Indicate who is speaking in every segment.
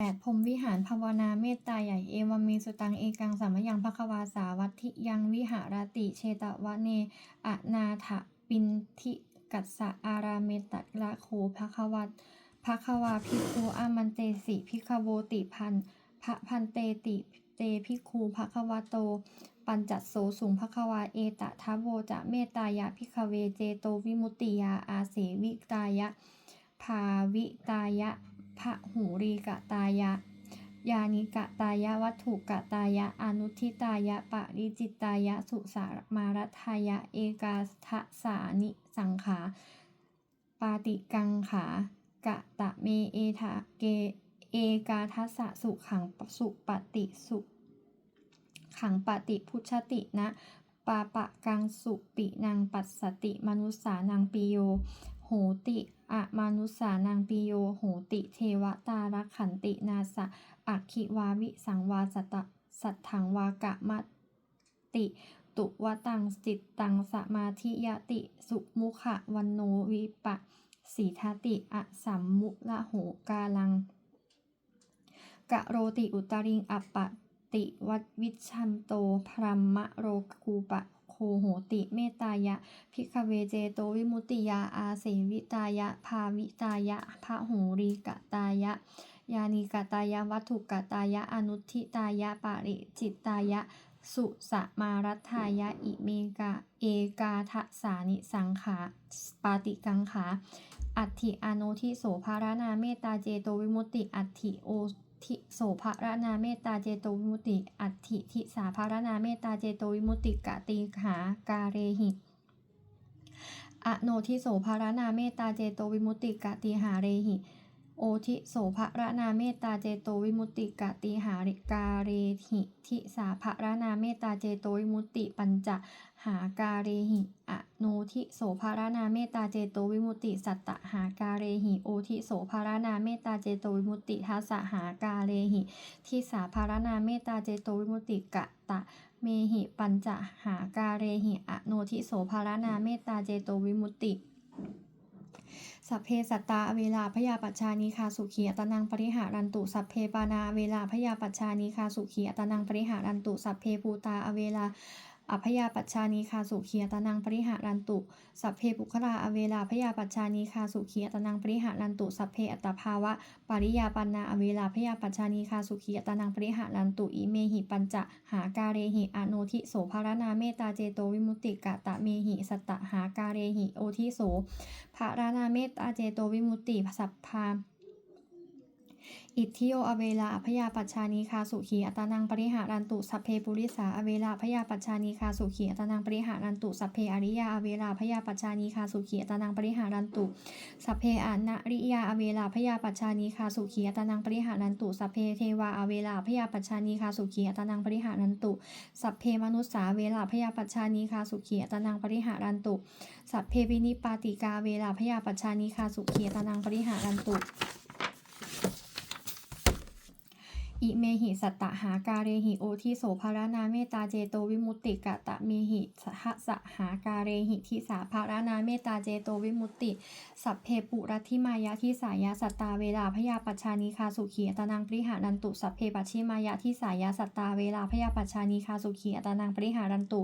Speaker 1: แปดพรมวิหารภาวนาเมตตาใหญ่เอวามีสุตังเอกังสัมยังภควาสาวัติยังวิหารติเชตวะเนอนาถปินทิกัสสะอาราเมตตละโคภควตภควาภิกขุอามันเตสิภิกขโวติพันพระพันเตติเตภิกขุภควโต ปัญจโสสุงภควาเอตทะโวจะเมตตายะพิกเวเจโตวิมุตติยาอาเสวิตายะภาวิตายะ พะหูรีกะตายะ ยานิกะตายะวัตถุกะตายะ อนุทิตายะปะริจิตตายะ สุสามารัทายะ เอกาทสานิสังขา ปาติกังขากะตะเมเอทะเกเอกาทัสสะสุขังสุปฏิสุขังปฏิพุชตินะปาปะกังสุปินังปัสสติมนุสสานังปิโย โหติอะมานุสานังปิโย โหติเทวตารักขันตินาสะอักขิวาวิสังวาสตสัทถังวากะมะติตุวตังจิตตังสมาธิยติ สุมุขะวันโนวิปะสีทาติอะสัมมุละโหกาลังกะโรติอุตริงอัปปติวัดวิชันโตพรัมมะโรคูปะโโคโหติเมตายะ พิกเวเจโตวิมุตติยาอาเสวิตายะ ภาวิตายะพระหูรีกตายะ ยานิกตายะวัตถุกตายะอนุทิตายะปาริจิตตายะ สุสมารัทายะอิเมกาเอกาทะสานิสังขาปาติกังขาอัตถิอโนทิโสภารนาเมตตาเจโตวิมุตติอัตถิโอิโสภารนาเมตตาเจโตวิมุตติอัตถิทิสาภารนาเมตตาเจโตวิมุตติกะติหากาเรหิอโนทิโสภารนาเมตตาเจโตวิมุตติกะติหาเรหิ โอทิโสภรนาเมตตาเจโตวิมุตติกะติหาริกาเรหิทิสาภรนาเมตตาเจโตวิมุตติปัญจ หากาเรหิอโนทิโสภารนาเมตตาเจโตวิมุติสัตตหากาเรหิโอทิโสภารนาเมตตาเจโตวิมุติทัสสหากาเรหิทิสาภารนาเมตตาเจโตวิมุติกะตะเมหิปัญจหากาเรหิอโนทิโสภารนาเมตตาเจโตวิมุติสัพเพสัตตาเวลาพยาปัชานีคาสุขีอัตนังปริหารันตุสัพเพปานาเวลาพยาปัชานีคาสุขีอัตนังปริหารันตุสัพเพภูตาเวลา อพยาปัจชานีคาสุขีอัตนังปริหารันตุ สัพเพปุคลาอเวลาพยาปัจชานีคาสุขีอัตนังปริหารันตุ สัพเพอัตภาวะ ปริยาปันนาอเวลาพยาปัจชานีคาสุขีอัตนังปริหารันตุ อิเมหิปัญจะหากาเรหิอโนทิโสภารนาเมตตาเจโตวิมุติกะตะเมหิสตตหากาเรหิโอทิโสภารนาเมตตาเจโตวิมุตติสัพพา อิทธิโยอเวลาอพยาปัจชานีคาสุขีอัตานังปริหารันตุสัพเพปุริสาอเวลาพยาปัจชานีคาสุขีอัตานังปริหารันตุสัพเพอริยาอเวลาพยาปัจชานีคาสุขีอัตานังปริหารันตุสัพเพอนาริยาอเวลาพยาปัจชานีคาสุขีอัตานังปริหารันตุสัพเพเทวาอเวลาพยาปัจชานีคาสุขีอัตานังปริหารันตุสัพเพมนุสสาเวลาพยาปัจชานีคาสุขีอัตานังปริหารันตุสัพเพวินิปาติกาเวลาพยาปัจชานีคาสุขีอตานังปริหารันตุ อิเมหิสัตตหากาเรหิโอทิโสภารนาเมตาเจโตวิมุตติกะตะเมหิสหสหากาเรหิทิสาภารนาเมตาเจโตวิมุตติ สัพเพปุรัติมายะทิสายะสัตตาเวลาพยาปัชานีคาสุขีอตนังปริหารันตุสัพเพปัชิมายะทิสายะสัตตาเวลาพยาปัชานีคาสุขีอตนังปริหารันตุ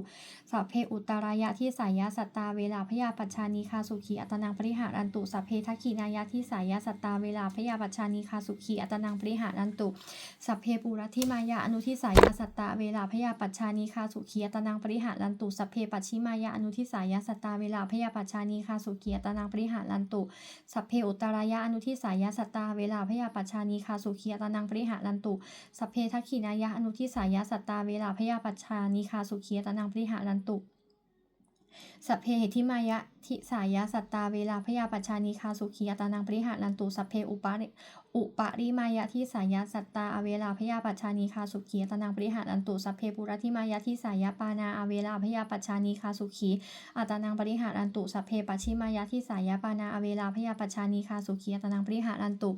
Speaker 1: สัพเพอุตรายะที่สายะสัตตาเวลาพยาปัชานีคาสุขีอัตนังปริหารันตุสัพเพทักขีนายะที่สายะสัตตาเวลาพยาปัชานีคาสุขีอัตนังปริหารันตุสัพเพปุรัติมายะอนุทิสายะสัตตาเวลาพยาปัจชานีคาสุขีอัตนังปริหารันตุสัพเพปัชชิมายะอนุทิสายะสัตตาเวลาพยาปัจชานีคาสุขีอัตนังปริหารันตุสัพเพอุตรายะอนุทิสายะสัตตาเวลาพยาปัจชานีคาสุขีอัตนังปริหารันตุสัพเพทักขีนายะอนุทิสายะสัตตาเวลาพยาปัจชานีคาสุขีอัตนังปริหารันตุสัพเพเหติมายะทิสายะสัตตาเวลาพยาปัจชานีคาสุขีอัตานังปริหารันตุสัพเพอุปาริ อุปริมายะทิสายะสัตตาอเวลาพยาปัจชานีคาสุขีอัตานังปริหารันตุสัพเพปุรัติมายะทิสายะปานาอเวลาพยาปัจชานีคาสุขีอัตานังปริหารันตุสัพเพปัชิมายะทิสายะปานาอเวลาพยาปัจชานีคาสุขีอัตานังปริหารันตุ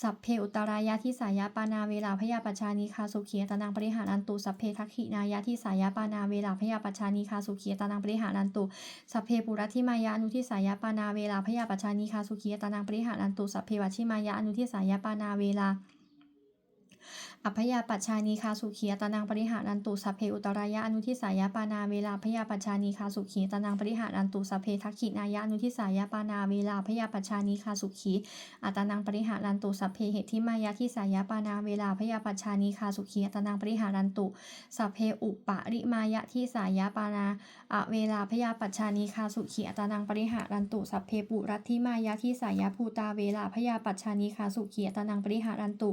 Speaker 1: สัพเพอุตรายะทิสายะปานาเวลาพยาปัจชานีคาสุขีอัตานังปริหารันตุสัพเพทักขินายะทิสายะปานาเวลาพยาปัจชานีคาสุขีอัตานังปริหารันตุสัพเพปุรัติมายะอนุทิสายะปานาเวลาพยาปัจชานีคาสุขีอัตานังปริหารันตุสัพเพวัชิมายะอนุทิสายะပါနာဝေလာ อัพยาปัชานีคาสุขีอัตนังปริหารันตุสัพเพอุตรายะอนุทิสายะปานาเวลาพยาปัชานีคาสุขีอัตนังปริหารันตุสัพเพทักขินายะอนุทิสายะปานาเวลาพยาปัชานีคาสุขีอัตนังปริหารันตุสัพเพเหติมายะทิสายะปานาเวลาพยาปัชานีคาสุขีอัตนังปริหารันตุสัพเพอุปะริมายะทิสายะปานาอเวลาพยาปัชานีคาสุขีอัตนังปริหารันตุสัพเพปุรัตถิมายะทิสายะภูตาเวลาพยาปัชานีคาสุขีอัตนังปริหารันตุ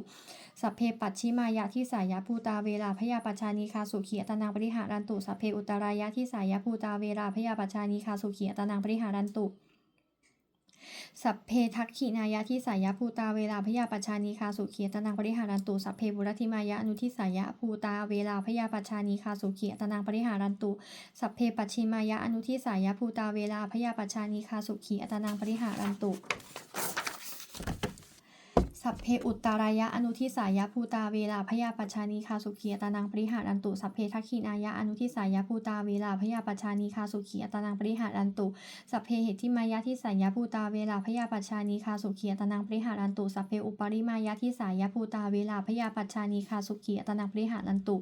Speaker 1: สัพเพปัชชิมาายะที่สายะภูตาเวลาพยาปัชานีคาสุขีอัตนังปริหารันตุสัพเพอุตรายะที่สายะภูตาเวลาพยาปัชานีคาสุขีอัตนังปริหารันตุสัพเพทักขินายะที่สายะภูตาเวลาพยาปัชานีคาสุขีอัตนังปริหารันตุสัพเพบุรธิมายะอนุทิสายะภูตาเวลาพยาปัชานีคาสุขีอัตนังปริหารันตุสัพเพปัชิมายะอนุทิสายะภูตาเวลาพยาปัชานีคาสุขีอัตนังปริหารันตุ สัพเพอุตตารายะอนุทิสายะภูตาเวลาพยาปัชานีคาสุขีอัตนังปริหารันตุสัพเพทักขินายะอนุทิสายะภูตาเวลาพยาปัชานีคาสุขีอัตนังปริหารันตุสัพเพเหติมายะทิสายะภูตาเวลาพยาปัชานีคาสุขีอัตนังปริหารันตุสัพเพอุปริมายะทิสายะภูตาเวลาพยาปัชานีคาสุขีอัตนังปริหารันตุ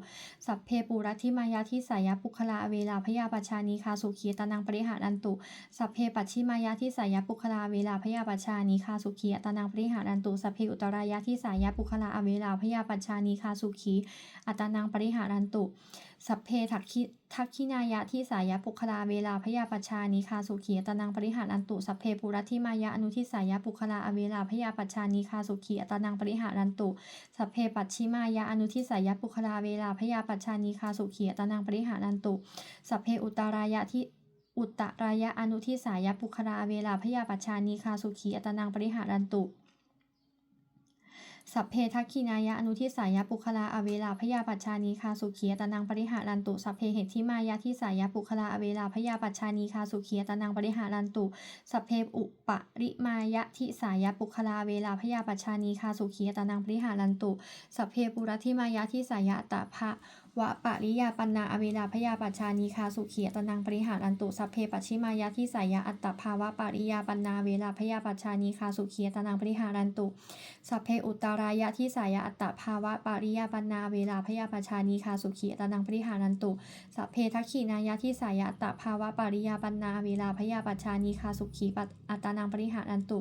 Speaker 1: สัพเพปุรัติมายะทิสายะปุคลาเวลาพยาปัชานีคาสุขีอัตนังปริหารันตุสัพเพปัชชิมายะทิสายะปุคลาเวลาพยาปัชานีคาสุขีอัตนังปริหารันตุสัพเพอุตรายะทิสายะปุคลาเวลาพยาปัชชานีคาสุขี อัตานังปริหารันตุ สัพเพทักขิทักขินายะทิสายะปุคลาเวลาพยาปัชชานีคาสุขีอัตานังปริหารันตุ สัพเพปุรัติมายะอนุทิสายะปุคลาเวลาพยาปัชชานีคาสุขีอัตานังปริหารันตุ สัพเพปัชชิมายะอนุทิสายะปุคลาเวลาพยาปัชชานีคาสุขีอัตานังปริหารันตุ สัพเพอุตารายะที่อุตตรายะอนุทิสายะปุคลาเวลาพยาปัชชานีคาสุขีอัตนังปริหารันตุ สัพเพทักขินายะอนุทิสายะปุคลาอเวลาพยาปัชชานีคาสุขีอัตนังปริหารันตุสัพเพเหติมายะทิสายะปุคลาอเวลาพยาปัชชานีคาสุขีอัตนังปริหารันตุสัพเพอุปริมายะทิสายะปุคลาเวลาพยาปัชชานีคาสุขีอัตนังปริหารันตุสัพเพปุรัติมายะทิสายะตะภะวะปะริยาปันนาอเวลาพยาปัชานีคาสุขีอัตนังปริหารันตุสัพเพปัชิมายะทิสายะอัตตภาวะปะริยาปันนาเวลาพยาปัชานีคาสุขีอัตนังปริหารันตุสัพเพอุตตารายะทิสายะอัตตภาวะปะริยาปันนาเวลาพยาปัชานีคาสุขีอัตนังปริหารันตุสัพเพทักขินายะทิสายะอัตตภาวะปะริยาปันนาเวลาพยาปัชานีคาสุขีปัตอัตนังปริหารันตุ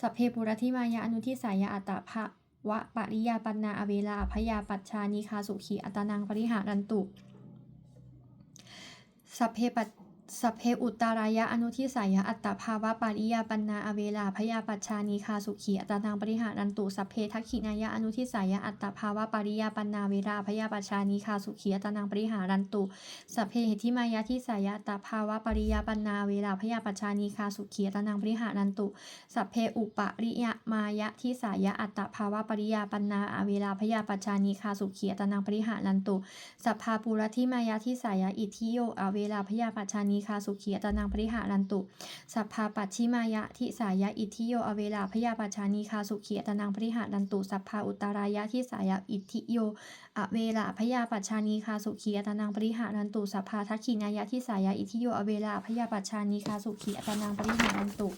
Speaker 1: สัพเพปุรธิมายะอนุทิสายะอัตตภา วะปริยาปันนาอเวลาพยาปัชชานีคาสุขีอัตนังปริหารันตุสัพเพปัต สัพเพอุตตารายะอนุทิสายะอัตตภาวะปาริยาปันนาอเวลาพยาปัชชานีคาสุขีอัตตังปริหารันตุสัพเพทักขินายะอนุทิสายะอัตตภาวะปาริยาปันนาเวลาพยาปัชชานีคาสุขีอัตตังปริหารันตุสัพเพเหติมายะทิสายะอัตตภาวะปริยาปันนาเวลาพยาปัชชานีคาสุขีอัตตังปริหารันตุสัพเพอุปริยมายะทิสายะอัตตภาวะปริยาปันนาอเวลาพยาปัชชานีคาสุขีอัตตังปริหารันตุสัพพาปุรธิมายาทิสายะอิทิโยอเวลาพยาปัชชานีคาสุขีอัตนังปริหารันตุ สัพพาปัชชิมายะทิสายะอิทิโยอเวลาพยาปัชชานีคาสุขีอัตนังปริหารันตุ สัพพาอุตารายะทิสายะอิทิโยอเวลาพยาปัชชานีคาสุขีอัตนังปริหารันตุ สัพพาทักขินายะทิสายะอิทิโยอเวลาพยาปัชชานีคาสุขีอัตนังปริหารันตุ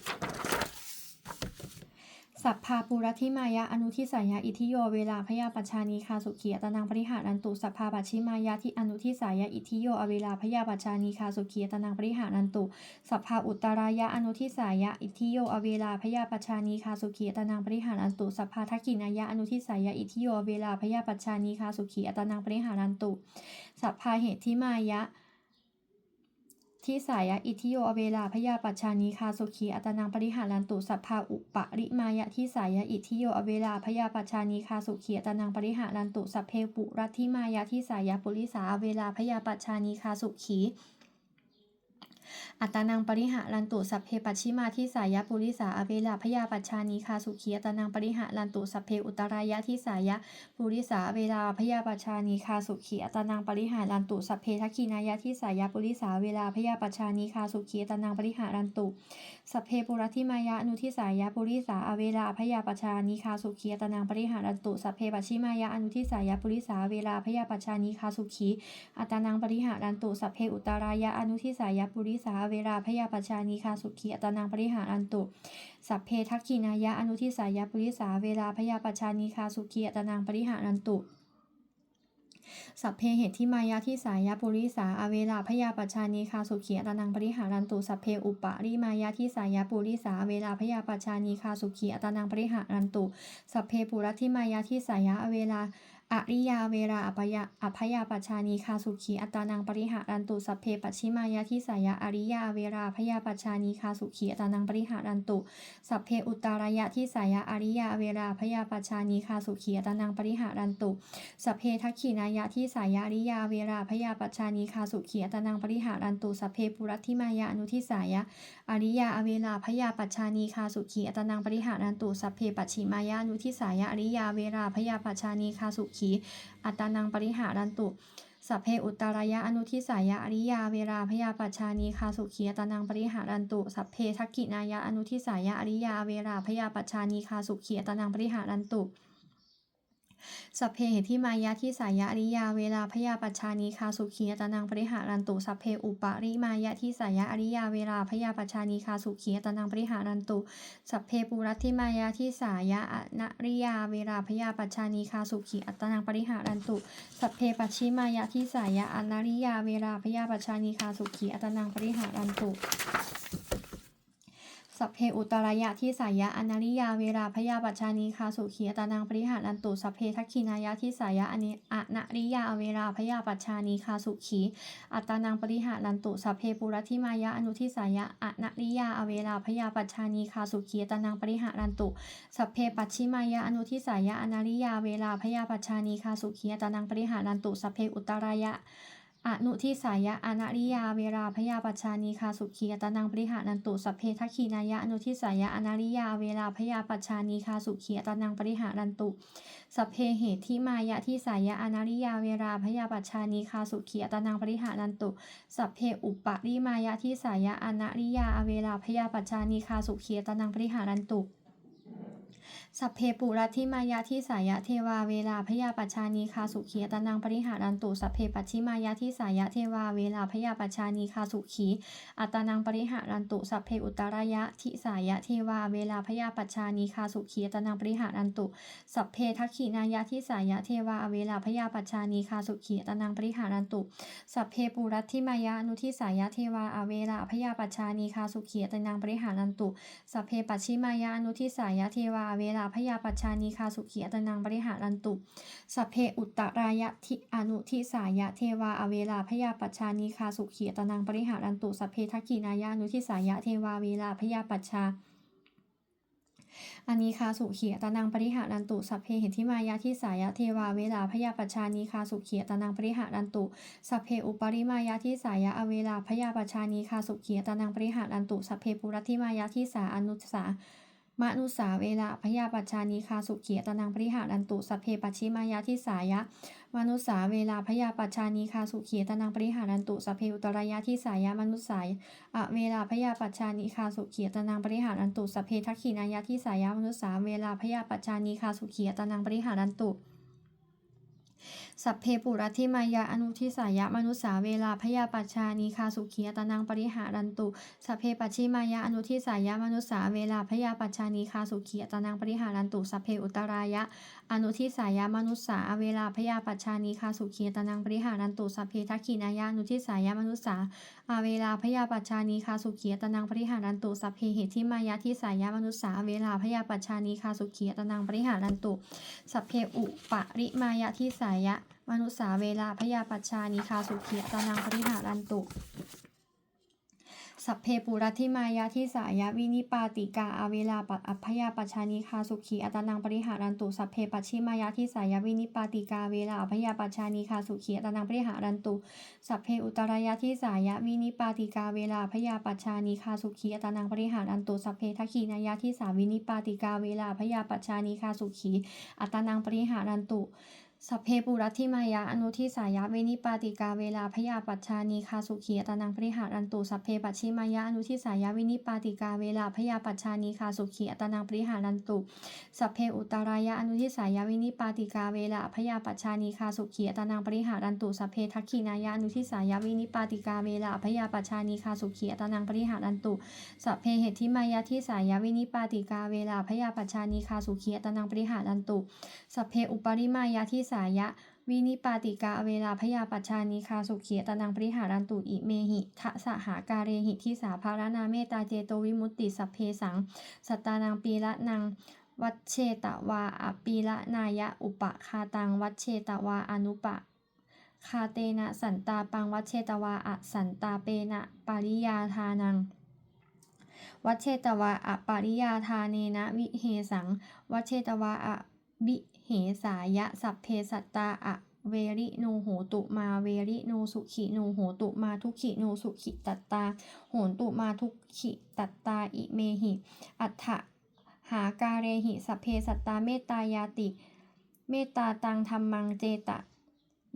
Speaker 1: สัพพาปุรธิมายะอนุทิสายะอิทิโยเวลาพยาปัชชานีคาสุขีอัตนังปริหารันตุสัพพาปัชิมายะที่อนุทิสายะอิทิโยอเวลาพยาปัชชานีคาสุขีอัตนังปริหารันตุสัพพาอุตตรายะอนุทิสายะอิทิโยอเวลาพยาปัชชานีคาสุขีอัตนังปริหารันตุสัพพาทักขินายะอนุทิสายะอิทิโยเวลาพยาปัชชานีคาสุขีอัตนังปริหารันตุสัพพาเหติมายะ ที่สายะอิทิโยอเวลาพยาปัชชานีคาสุขีอัตนังปริหารันตุสัพพาอุปริมายะที่สายะอิทิโยอเวลาพยาปัชชานีคาสุขีอัตนังปริหารันตุสัพเพปุรัติมายะที่สายะปุริสาอเวลาพยาปัชชานีคาสุขี อัตนังปริหารันตุสัพเพปัชชิมาที่สายะปุริสาอเวลาพยาปัชชานีคาสุขีอัตนังปริหารันตุสัพเพอุตรายะที่สายะปุริสาเวลาพยาปัชชานีคาสุขีอัตนังปริหารันตุสัพเพทักขินายะที่สายะปุริสาเวลาพยาปัชชานีคาสุขีอัตนังปริหารันตุสัพเพปุรธิมายะอนุทิสายะปุริสาอเวลาพยาปัชชานีคาสุขีอัตนังปริหารันตุสัพเพปัชชิมายะอนุทิสายะปุริสาเวลาพยาปัชชานีคาสุขีอัตนังปริหารันตุสัพเพอุตรายะอนุทิสายะปุริสาเวลาพยาปัชชานีคาสุขีอัตนังปริหารันตุ สัพเพทักขินายะอนุทิสายะปุริสาเวลาพยาปัชชานีคาสุขีอัตนังปริหารันตุสัพเพเหติมายาทิสายาปุริสาอเวลาพยาปัชานีคาสุขีอัตนังปริหารันตุสัพเพอุปาริมายาทิสายาปุริสาอเวลาพยาปัชานีคาสุขีอัตนังปริหารันตุสัพเพปุรัติมายาทิสายาอเวลา อริยาเวลาอภยาอภยาปัชานีคาสุขีอัตานังปริหารันตุสัพเพปัจฉิมายาทิสายาอริยาเวลาพยาปัชานีคาสุขีอัตานังปริหารันตุสัพเพอุตารายะที่สายะอริยาเวลาพยาปัชานีคาสุขีอัตานังปริหารันตุสัพเพทักขีนายะที่สายะอริยาเวลาพยาปัชานีคาสุขีอัตานังปริหารันตุสัพเพปุรัติมายะอนุทิสายะอริยาอเวลาพยาปัชานีคาสุขีอัตนังปริหารันตุสัพเพปัจฉิมายะอนุทิสายะอริยาเวลาพยาปัชานีคาสุขีอัตนังปริหารันตุสัพเพอุตารายะอนุทิสายะอริยาเวลาพยาปัชานีคาสุขีอัตนังปริหารันตุสัพเพทักกินายะอนุทิสายะอริยาเวลาพยาปัชานีคาสุขีอัตนังปริหารันตุ สัพเพเหติมายะที่สายะอริยาเวลาพยาปัจชานีคาสุขีอัตนังปริหารันตุสัพเพอุปาริมายะที่สายะอริยาเวลาพยาปัจชานีคาสุขีอัตนังปริหารันตุสัพเพปุรัติมายะที่สายะอนริยาเวลาพยาปัจชานีคาสุขีอัตนังปริหารันตุสัพเพปัจฉิมายะที่สายะอนริยาเวลาพยาปัจชานีคาสุขีอัตนังปริหารันตุ สัพเพอุตรายะที่สายะอนาริยาเวลาพยาปัจชานีคาสุขีอัตนังปริหารันตุสัพเพทักขินายะที่สายะอเนอนาริยาเวลาพยาปัจชานีคาสุขีอัตานังปริหารันตุสัพเพปุรัติมายะอนุทิสายะอนาริยาเวลาพยาปัจชานีคาสุขีอัตนังปริหารันตุสัพเพปัจฉิมายะอนุทิสายะอนาริยาเวลาพยาปัจชานีคาสุขีอัตนังปริหารันตุสัพเพอุตรายะ อนุทิสายะอนาริยาเวลาพยาปัจชานีคาสุขีอัตนังปริหารันตุสัพเพทักขีนายะอนุทิสายะอนาริยาเวลาพยาปัจชานีคาสุขีอัตนังปริหารันตุสัพเพเหติที่มายะที่สายะอนาริยาเวลาพยาปัจชานีคาสุขีอัตนังปริหารันตุสัพเพอุปปริมายะที่สายะอนาริยาเวลาพยาปัจชานีคาสุขีอัตนังปริหารันตุ สัพเพปุรัติมายะที่สายะเทวาเวลาพยาปัชานีคาสุขีอัตนังปริหารันตุสัพเพปัจฉิมายะที่สายะเทวาเวลาพยาปัชานีคาสุขีอัตนังปริหารันตุสัพเพอุตรายะทิสายะเทวาเวลาพยาปัชานีคาสุขีอัตนังปริหารันตุสัพเพทักขินายะที่สายะเทวาเวลาพยาปัชานีคาสุขีอัตนังปริหารันตุสัพเพปุรัติมายะนุทิสายะเทวาอเวลาพยาปัชานีคาสุขีอัตนังปริหารันตุสัพเพปัจฉิมายะนุทิสายะเทวาเวลาพยาปัชานีคาสุขีอัตนังปริหารันตุสัพเพอุตตรายะทิอนุทิสายะเทวาอเวลาพยาปัชานีคาสุขีอัตนังปริหารันตุสัพเพทักขินายะอนุทิสายะเทวาเวลาพยาปัชาอานีคาสุขีอัตนังปริหารันตุสัพเพเหติมายะที่สายะเทวาเวลาพยาปัชานีคาสุขีอัตนังปริหารันตุสัพเพอุปริมายะที่สายะอเวลาพยาปัชานีคาสุขีอัตนังปริหารันตุสัพเพปุรัติมายะที่สาอนุสา มนุสาเวลาพยาปัชานีคาสุขีอัตนังปริหารันตุสัพเพปัจฉิมายะที่สายะ มนุษสาเวลาพยาปัชานีคาสุขีตนังปริหารันตุสัพเพอุตรายะที่สายะมนุษสายอะเวลาพยาปัชานีคาสุขีตนังปริหารันตุสัพเพทักขินายะที่สายะมนุษสาเวลาพยาปัชานีคาสุขีตนังปริหารันตุ สัพเพปุรัติมายะอนุทิสายะมนุสาเวลาพยาปัจชานีคาสุขีตนังปริหารันตุ สัพเพปัจฉิมายะอนุทิสายะมนุสาเวลาพยาปัจชานีคาสุขีตนังปริหารันตุ สัพเพอุตรายะ อนุทิสายะมนุษสาเวลาพยาปัจชานีคาสุขีตนังปริหารันตุ สัพเพทักขินายะอนุทิสายะมนุษสาอาเวลาพยาปัจชานีคาสุขีตนังปริหารันตุ สัพเพเหติมายะที่สายะมนุษสาเวลาพยาปัจชานีคาสุขีตนังปริหารันตุ สัพเพอุปริมายะที่สายะ มนุษสาเวลาพยาปัจชานีคาสุขีตานังปริหารันตุสัพเพปุรัติมายะที่สายะวินิปาติกาอาเวลาปัตอัพยาปัชานีคาสุขีอัตนังปริหารันตุสัพเพปัจฉิมายะที่สายะวินิปาติกาเวลาอัพยาปัชานีคาสุขีอัตนังปริหารันตุสัพเพอุตรายะที่สายะวินิปาติกาเวลาพยาปัชานีคาสุขีอัตนังปริหารันตุสัพเพทักขีนายะที่สาวินิปาติกาเวลาพยาปัชานีคาสุขีอัตนังปริหารันตุ สัพเพปุรัติมายะอนุทิสายะเวนิปาติกาเวลาพยาปัจชานีคาสุขีอัตนังปริหารันตุสัพเพปัจฉิมายะอนุทิสายะเวนิปาติกาเวลาพยาปัจชานีคาสุขีอัตนังปริหารันตุสัพเพอุตรายะอนุทิสายะเวนิปาติกาเวลาพยาปัจชานีคาสุขีอัตนังปริหารันตุสัพเพทักขินายะอนุทิสายะเวนิปาติกาเวลาพยาปัจชานีคาสุขีอัตนังปริหารันตุสัพเพเหติมายะที่สายะเวนิปาติกาเวลาพยาปัจชานีคาสุขีอัตนังปริหารันตุสัพเพอุปริมายะที่สายะ วินิปาติกาเวลาพยาปัชชานิคาสุขีตนังปริหารันตุอิเมหิทะสหาการเรหิทิสาภารนาเมตาเจโตวิมุตติสัพเพสัง สัตตานังปีละนังวัชเชตวาอปีละนายะอุปคาตังวัชเชตวาอนุปะคาเตนะสันตาปังวัชเชตวาอสันตาเปนะปริยาทานัง วัชเชตวาอปริยาทาเนนะวิเหสัง วัชเชตวาอบิ เหสายะสัพเพสัตตาอะเวริโนโหตุมาเวริโนสุขิโนโหตุมาทุขิโนสุขิตัตตา โหนตุมาทุขิตัตตาอิเมหิ อัฏฐหาการเรหิสัพเพสัตตาเมตตายาติ เมตตาตังธรรมังเจตะ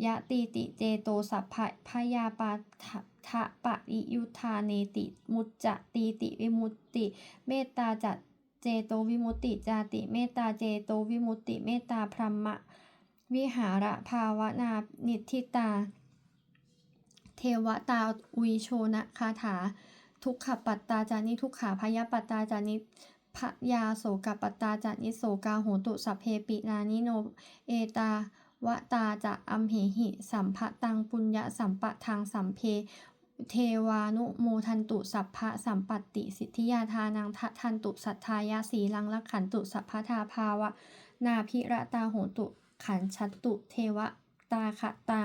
Speaker 1: ยะตีติเจโตสัพพะพยาปาทะทะปะริยุทาเนติ มุจจะตีติวิมุตติ เมตตาจัต เจโตวิมุตติจาติเมตตาเจโตวิมุตติเมตตาพรหมะวิหาระภาวนานิทิตา เทวตาอุยโชนะคาถา ทุกขปัตตาจานิทุกขาพยปัตตาจานิพยาโสกปัตตาจานิโสกาโหตุสัพเพปินานิโน เอตาวตาจะอัมเหหิ สัมภะตังปุญญสัมปะทางสัมเพ เทวานุโมทันตุสัพพะสัมปัตติสิทธิยาทานังทะทันตุสัทธายาสีลังลักขันตุสัพพทาภาวะ นาภิระตาโหตุขันชัตตุเทวตาคะตา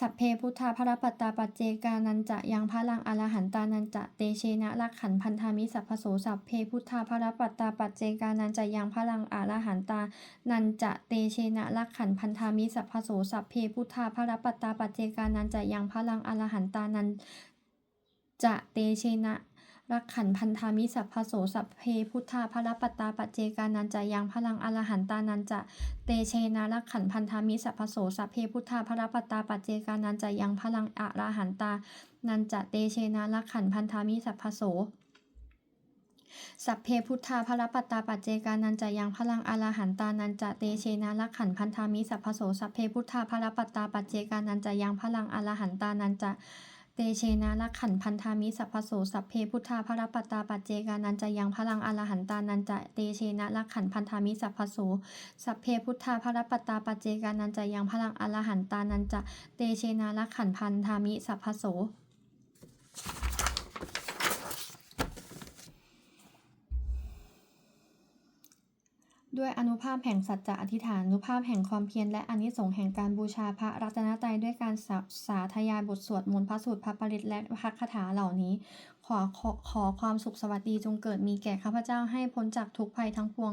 Speaker 1: สัพเพพุทธาพระปัตตาปัจเจกานันจะยังพระลังอรหันตานันจะเตเชนะลักขันพันธามิสัพพโสสัพเพพุทธาพระปัตตาปัจเจกานันจะยังพระลังอรหันตานันจะเตเชนะลักขันพันธามิสัพพโสสัพเพพุทธาพระปัตตาปัจเจกานันจะยังพระลังอรหันตานันจะเตเชนะ รักขันพันธามิสัพพโสสัพเพพุทธาพระปัตตาปเจกานันจะยังพลังอรหันตานันจะเตเชนะรักขันพันธามิสัพพโสสัพเพพุทธาพระปัตตาปเจกานันจะยังพลังอรหันตานันจะเตเชนะรักขันพันธามิสัพพโสสัพเพพุทธาพระปัตตาปัจเจกานันจะยังพลังอรหันตานันจะเตเชนะรักขันพันธามิสัพพโสสัพเพพุทธาพระปัตตาปัจเจกานันจะยังพลังอรหันตานันจะ เตเชนะรักขันพันธามิสัพพโสสัพเพพุทธาพระปัตตาปัจเจกานันจะยังพลังอรหันตานันจะเตเชนะรักขันพันธามิสัพพโสสัพเพพุทธาพระปัตตาปัจเจกานันจะยังพลังอรหันตานันจะเตเชนะรักขันพันธามิสัพพโส ด้วยอนุภาพแห่งสัจจะอธิษฐานอนุภาพแห่งความเพียรและอานิสงส์แห่งการบูชาพระรัตนตรัยด้วยการสาสาธยายบทสวดมนต์พระสูตรพระปริตและพระคาถาเหล่านี้ ขอขอขอความสุขสวัสดีจงเกิดมีแก่ข้าพเจ้าให้พ้นจากทุกภัยทั้งปวง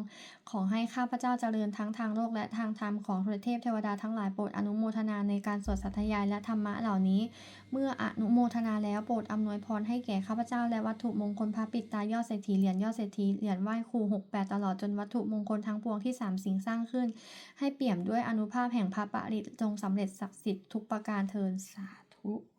Speaker 1: ขอให้ข้าพเจ้าเจริญทั้งทางโลกและทางธรรมของเทพเทวดาทั้งหลายโปรดอนุโมทนาในการสวดสัทยายและธรรมะเหล่านี้ เมื่ออนุโมทนาแล้วโปรดอำนวยพรให้แก่ข้าพเจ้าและวัตถุมงคลพระปิดตายอดเศรษฐีเหรียญยอดเศรษฐีเหรียญไหว้ครูหกแปดตลอดจนวัตถุมงคลทั้งปวงที่สามสิ่งสร้างขึ้น ให้เปี่ยมด้วยอนุภาพแห่งพระปริจงสำเร็จศักดิ์สิทธิ์ทุกประการเทินสาธุ